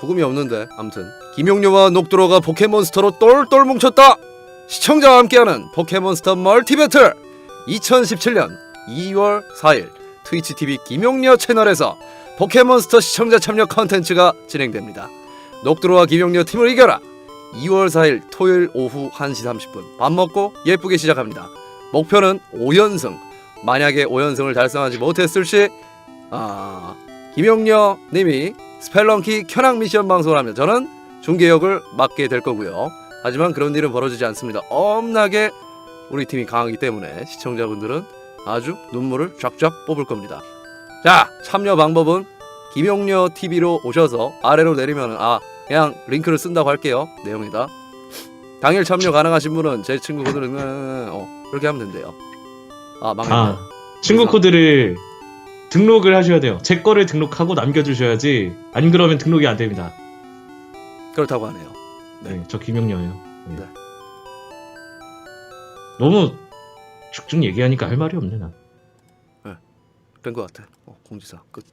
부금이 없는데. 아무튼 김용녀와 녹두로가 포켓몬스터로 똘똘 뭉쳤다. 시청자와 함께하는 포켓몬스터 멀티 배틀. 2017년 2월 4일 트위치 TV 김용녀 채널에서 포켓몬스터 시청자 참여 컨텐츠가 진행됩니다. 녹두로와 김용녀 팀을 이겨라. 2월 4일 토요일 오후 1시 30분 밥 먹고 예쁘게 시작합니다. 목표는 5연승. 만약에 5연승을 달성하지 못했을 시 아, 김용녀 님이 스펠런키 켜낭 미션 방송을 하면 저는 중계 역을 맡게 될 거고요. 하지만 그런 일은 벌어지지 않습니다. 엄나게 우리 팀이 강하기 때문에 시청자분들은 아주 눈물을 쫙쫙 뽑을 겁니다. 자, 참여 방법은 김용녀 TV로 오셔서 아래로 내리면 아 그냥 링크를 쓴다고 할게요. 내용이다. 당일 참여 가능하신 분은 제 친구 코드를 어, 그렇게 하면 된대요. 아 망했네. 아 친구 코드를 등록을 하셔야 돼요. 제 거를 등록하고 남겨주셔야지 안 그러면 등록이 안 됩니다. 그렇다고 하네요. 네, 저 김영녀예요. 네. 네. 너무 쭉쭉 얘기하니까 할 말이 없네 나. 된것 같아. 어, 공지사 끝.